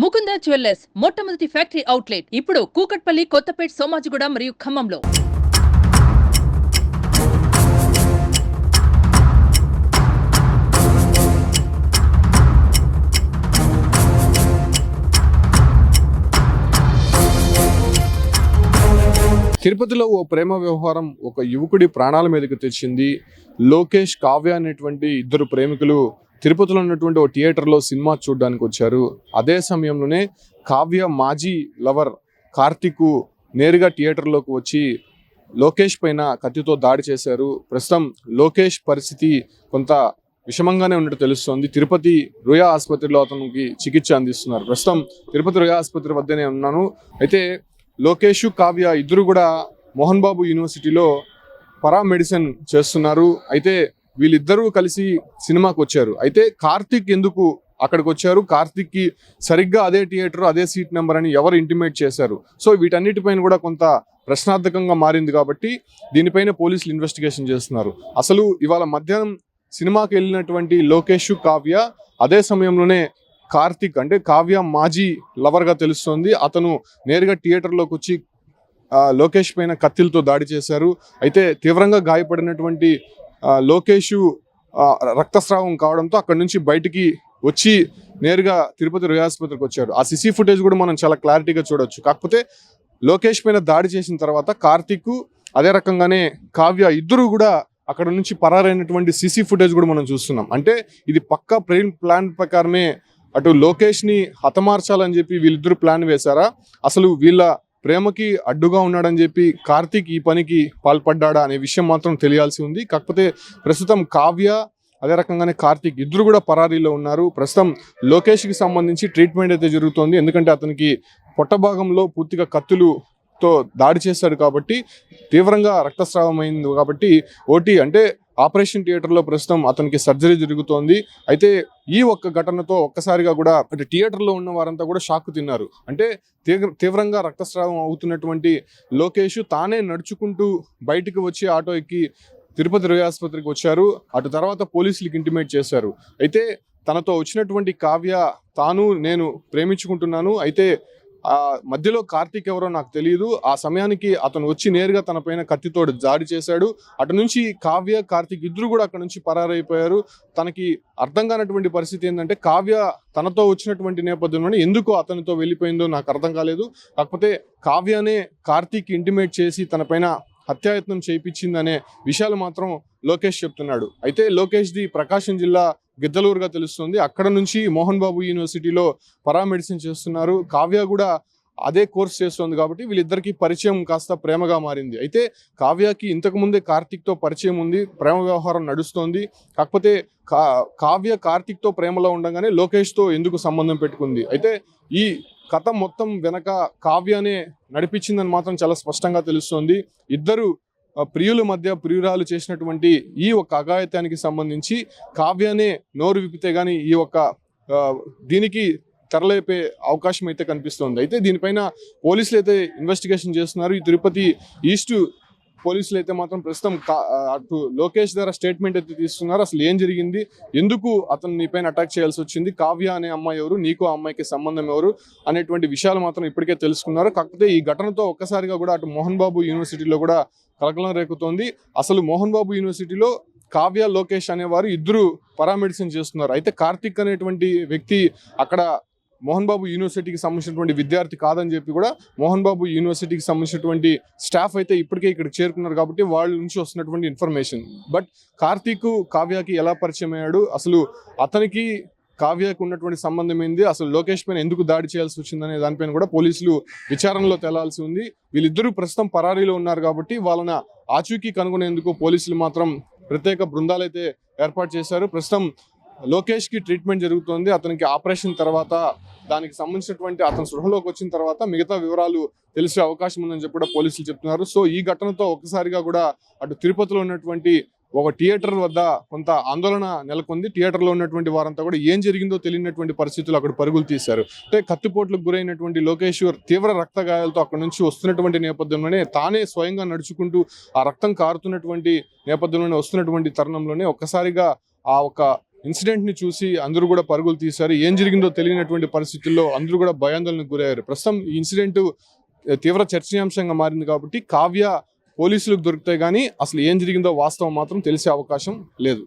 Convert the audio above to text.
Mukunda jewellers మొట్టమొదటి factory outlet ఇప్పుడు కూకట్పల్లి కొత్తపేట్ సోమాజిగూడ మరియు ఖమ్మంలో. తిరుపతిలో ఓ ప్రేమ వ్యవహారం ఒక యువకుడి ప్రాణాల మీదకు తెచ్చింది. లోకేష్ కావ్య అనేటువంటి ఇద్దరు ప్రేమికులు తిరుపతిలో ఉన్నటువంటి ఓ థియేటర్లో సినిమా చూడడానికి వచ్చారు. అదే సమయంలోనే కావ్య మాజీ లవర్ కార్తిక్ నేరుగా థియేటర్లోకి వచ్చి లోకేష్ పైన కత్తితో దాడి చేశారు. ప్రస్తుతం లోకేష్ పరిస్థితి కొంత విషమంగానే ఉన్నట్టు తెలుస్తోంది. తిరుపతి రుయా ఆసుపత్రిలో అతనికి చికిత్స అందిస్తున్నారు. ప్రస్తుతం తిరుపతి రుయా ఆసుపత్రి వద్దనే ఉన్నాను. అయితే లోకేష్ కావ్య ఇద్దరు కూడా మోహన్ బాబు యూనివర్సిటీలో పరా మెడిసిన్ చేస్తున్నారు. అయితే వీళ్ళిద్దరూ కలిసి సినిమాకి వచ్చారు. అయితే కార్తిక్ ఎందుకు అక్కడికి వచ్చారు? కార్తిక్కి సరిగ్గా అదే థియేటర్ అదే సీట్ నెంబర్ అని ఎవరు ఇంటిమేట్ చేశారు? సో వీటన్నిటిపైన కూడా కొంత ప్రశ్నార్థకంగా మారింది కాబట్టి దీనిపైన పోలీసులు ఇన్వెస్టిగేషన్ చేస్తున్నారు. అసలు ఇవాళ మధ్యాహ్నం సినిమాకి వెళ్ళినటువంటి లోకేష్ కావ్య అదే సమయంలోనే కార్తిక్ అంటే కావ్య మాజీ లవర్గా తెలుస్తోంది. అతను నేరుగా థియేటర్లోకి వచ్చి లోకేష్ పైన కత్తిలతో దాడి చేశారు. అయితే తీవ్రంగా గాయపడినటువంటి లోకేష్ రక్తస్రావం కావడంతో అక్కడి నుంచి బయటికి వచ్చి నేరుగా తిరుపతి రుయాసుపత్రికి వచ్చారు ఆ సిసి ఫుటేజ్ కూడా మనం చాలా క్లారిటీగా చూడొచ్చు. కాకపోతే లోకేష్ పైన దాడి చేసిన తర్వాత కార్తిక్ అదే రకంగానే కావ్య ఇద్దరు కూడా అక్కడ నుంచి పరారైనటువంటి సిసి ఫుటేజ్ కూడా మనం చూస్తున్నాం. అంటే ఇది పక్కా ప్రేమ్ ప్లాన్ ప్రకారమే అటు లోకేష్ని హతమార్చాలని చెప్పి వీళ్ళిద్దరు ప్లాన్ వేశారా? అసలు వీళ్ళ ప్రేమకి అడ్డుగా ఉన్నాడని చెప్పి కార్తీక్ ఈ పనికి పాల్పడ్డాడా అనే విషయం మాత్రం తెలియాల్సి ఉంది. కాకపోతే ప్రస్తుతం కావ్య అదే రకంగానే కార్తీక్ ఇద్దరు కూడా పరారీలో ఉన్నారు. ప్రస్తుతం లోకేష్కి సంబంధించి ట్రీట్మెంట్ అయితే జరుగుతోంది. ఎందుకంటే అతనికి పొట్ట భాగంలో పూర్తిగా కత్తులుతో దాడి చేశాడు కాబట్టి తీవ్రంగా రక్తస్రావం అయింది కాబట్టి ఓటీ అంటే ఆపరేషన్ థియేటర్లో ప్రస్తుతం అతనికి సర్జరీ జరుగుతోంది. అయితే ఈ ఒక్క ఘటనతో ఒక్కసారిగా కూడా అంటే థియేటర్లో ఉన్న వారంతా కూడా షాక్ తిన్నారు. అంటే తీవ్రంగా రక్తస్రావం అవుతున్నటువంటి లోకేష్ తానే నడుచుకుంటూ బయటికి వచ్చి ఆటో ఎక్కి తిరుపతి రుయా ఆసుపత్రికి వచ్చారు. అటు తర్వాత పోలీసులకు ఇంటిమేట్ చేశారు. అయితే తనతో వచ్చినటువంటి కావ్య తాను నేను ప్రేమించుకుంటున్నాను. అయితే ఆ మధ్యలో కార్తీక్ ఎవరో నాకు తెలియదు ఆ సమయానికి అతను వచ్చి నేరుగా తన పైన కత్తితో దాడి చేశాడు. అటు నుంచి కావ్య కార్తీక్ ఇద్దరు కూడా అక్కడ నుంచి పరారైపోయారు. తనకి అర్థం కానటువంటి పరిస్థితి ఏంటంటే కావ్య తనతో వచ్చినటువంటి నేపథ్యంలోనే ఎందుకు అతనితో వెళ్ళిపోయిందో నాకు అర్థం కాలేదు. కాకపోతే కావ్యనే కార్తీక్ ఇంటిమేట్ చేసి తన పైన హత్యాయత్నం చేయించిందనే విషయాలు మాత్రం లోకేష్ చెప్తున్నాడు. అయితే లోకేష్ది ప్రకాశం జిల్లా గిద్దలూరుగా తెలుస్తుంది. అక్కడ నుంచి మోహన్ బాబు యూనివర్సిటీలో పరామెడిసిన్ చేస్తున్నారు. కావ్య కూడా అదే కోర్స్ చేస్తుంది కాబట్టి వీళ్ళిద్దరికీ పరిచయం కాస్త ప్రేమగా మారింది. అయితే కావ్యకి ఇంతకుముందే కార్తిక్తో పరిచయం ఉంది ప్రేమ వ్యవహారం నడుస్తోంది. కాకపోతే కా కావ్య కార్తిక్తో ప్రేమలో ఉండగానే లోకేష్తో ఎందుకు సంబంధం పెట్టుకుంది? అయితే ఈ కథ మొత్తం వెనక కావ్యనే నడిపించిందని మాత్రం చాలా స్పష్టంగా తెలుస్తోంది. ఇద్దరు ప్రియుల మధ్య ప్రియురాలు చేసినటువంటి ఈ ఒక అఘాయత్యానికి సంబంధించి కావ్యనే నోరు విప్పితే కానీ ఈ ఒక్క దీనికి తెరలేపే అవకాశం అయితే కనిపిస్తోంది. అయితే దీనిపైన పోలీసులు అయితే ఇన్వెస్టిగేషన్ చేస్తున్నారు. ఈ తిరుపతి ఈస్టు పోలీసులు అయితే మాత్రం ప్రస్తుతం కా- అటు లోకేష్ దగ్గర స్టేట్మెంట్ అయితే తీస్తున్నారు. అసలు ఏం జరిగింది? ఎందుకు అతను నీ పైన అటాక్ చేయాల్సి వచ్చింది? కావ్య అనే అమ్మాయి ఎవరు? నీకు ఆ అమ్మాయికి సంబంధం ఎవరు? అనేటువంటి విషయాలు మాత్రం ఇప్పటికే తెలుసుకున్నారు. కాకపోతే ఈ ఘటనతో ఒక్కసారిగా కూడా అటు మోహన్ బాబు యూనివర్సిటీలో కూడా కలకలం రేకుతోంది. అసలు మోహన్ బాబు యూనివర్సిటీలో కావ్య లోకేష్ అనేవారు ఇద్దరు పారామెడిసిన్ చేస్తున్నారు. అయితే కార్తిక్ అనేటువంటి వ్యక్తి అక్కడ మోహన్ బాబు యూనివర్సిటీకి సంబంధించినటువంటి విద్యార్థి కాదని చెప్పి కూడా మోహన్ బాబు యూనివర్సిటీకి సంబంధించినటువంటి స్టాఫ్ అయితే ఇప్పటికే ఇక్కడికి చేరుకున్నారు కాబట్టి వాళ్ళ నుంచి వస్తున్నటువంటి ఇన్ఫర్మేషన్. బట్ కార్తీక్ కావ్యకి ఎలా పరిచయం అయ్యాడు? అసలు అతనికి కావ్యకు ఉన్నటువంటి సంబంధం ఏంది? అసలు లోకేష్ పైన ఎందుకు దాడి చేయాల్సి వచ్చిందనే దానిపైన కూడా పోలీసులు విచారణలో తేలాల్సి ఉంది. వీళ్ళిద్దరూ ప్రస్తుతం పరారీలో ఉన్నారు కాబట్టి వాళ్ళని ఆచూకీ కనుగొనేందుకు పోలీసులు మాత్రం ప్రత్యేక బృందాలు అయితే ఏర్పాటు చేశారు. ప్రస్తుతం లోకేష్కి ట్రీట్మెంట్ జరుగుతోంది. అతనికి ఆపరేషన్ తర్వాత దానికి సంబంధించినటువంటి అతను సృహలోకి వచ్చిన తర్వాత మిగతా వివరాలు తెలిసే అవకాశం ఉందని చెప్పి కూడా పోలీసులు చెప్తున్నారు. సో ఈ ఘటనతో ఒక్కసారిగా కూడా అటు తిరుపతిలో ఉన్నటువంటి ఒక థియేటర్ వద్ద కొంత ఆందోళన నెలకొంది. థియేటర్లో ఉన్నటువంటి వారంతా కూడా ఏం జరిగిందో తెలియనటువంటి పరిస్థితులు అక్కడ పరుగులు తీశారు. అంటే కత్తిపోట్లకు గురైనటువంటి లోకేశ్వర్ తీవ్ర రక్త గాయాలతో అక్కడ నుంచి వస్తున్నటువంటి నేపథ్యంలోనే తానే స్వయంగా నడుచుకుంటూ ఆ రక్తం కారుతున్నటువంటి నేపథ్యంలోనే వస్తున్నటువంటి తరుణంలోనే ఒక్కసారిగా ఆ ఒక ఇన్సిడెంట్ని చూసి అందరూ కూడా పరుగులు తీశారు. ఏం జరిగిందో తెలియనటువంటి పరిస్థితుల్లో అందరూ కూడా భయాందోళనకు గురయ్యారు. ప్రస్తుతం ఈ ఇన్సిడెంట్ తీవ్ర చర్చనీయాంశంగా మారింది కాబట్టి కావ్య పోలీసులకు దొరికితే గానీ అసలు ఏం జరిగిందో వాస్తవం మాత్రం తెలిసే అవకాశం లేదు.